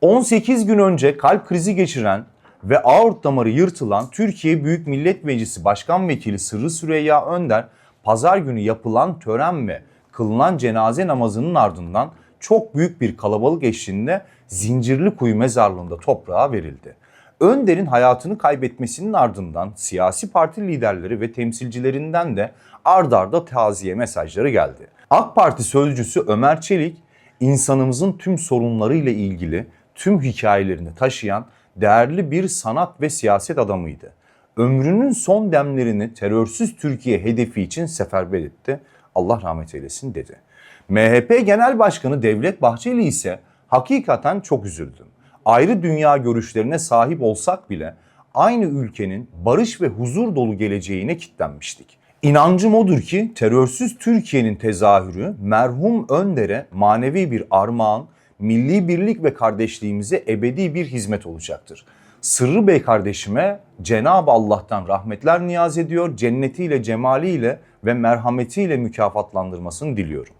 18 gün önce kalp krizi geçiren ve aort damarı yırtılan Türkiye Büyük Millet Meclisi Başkan Vekili Sırrı Süreyya Önder, pazar günü yapılan tören ve kılınan cenaze namazının ardından çok büyük bir kalabalık eşliğinde Zincirli Kuyu mezarlığında toprağa verildi. Önder'in hayatını kaybetmesinin ardından siyasi parti liderleri ve temsilcilerinden de ard arda taziye mesajları geldi. AK Parti sözcüsü Ömer Çelik, insanımızın tüm sorunlarıyla ilgili tüm hikayelerini taşıyan değerli bir sanat ve siyaset adamıydı. Ömrünün son demlerini terörsüz Türkiye hedefi için seferber etti. Allah rahmet eylesin dedi. MHP Genel Başkanı Devlet Bahçeli ise hakikaten çok üzüldüm. Ayrı dünya görüşlerine sahip olsak bile aynı ülkenin barış ve huzur dolu geleceğine kitlenmiştik. İnancım odur ki terörsüz Türkiye'nin tezahürü merhum Önder'e manevi bir armağan, milli birlik ve kardeşliğimize ebedi bir hizmet olacaktır. Sırrı Bey kardeşime Cenab-ı Allah'tan rahmetler niyaz ediyor, cennetiyle, cemaliyle ve merhametiyle mükafatlandırmasını diliyorum.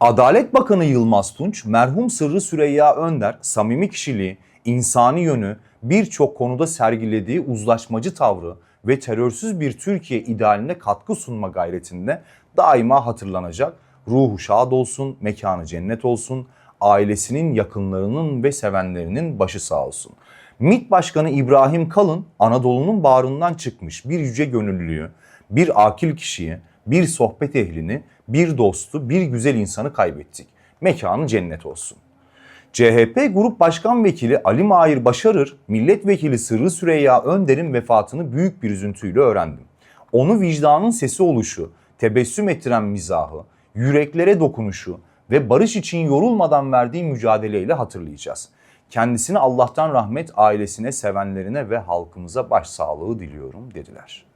Adalet Bakanı Yılmaz Tunç, merhum Sırrı Süreyya Önder, samimi kişiliği, insani yönü, birçok konuda sergilediği uzlaşmacı tavrı ve terörsüz bir Türkiye idealine katkı sunma gayretinde daima hatırlanacak. Ruhu şad olsun, mekanı cennet olsun, ailesinin, yakınlarının ve sevenlerinin başı sağ olsun. MİT Başkanı İbrahim Kalın, Anadolu'nun bağrından çıkmış bir yüce gönüllüyü, bir akil kişiyi, bir sohbet ehlini, bir dostu, bir güzel insanı kaybettik. Mekanı cennet olsun. CHP Grup Başkan Vekili Ali Mahir Başarır, Milletvekili Sırrı Süreyya Önder'in vefatını büyük bir üzüntüyle öğrendim. Onu vicdanın sesi oluşu, tebessüm ettiren mizahı, yüreklere dokunuşu ve barış için yorulmadan verdiği mücadeleyle hatırlayacağız. Kendisine Allah'tan rahmet, ailesine, sevenlerine ve halkımıza başsağlığı diliyorum dediler.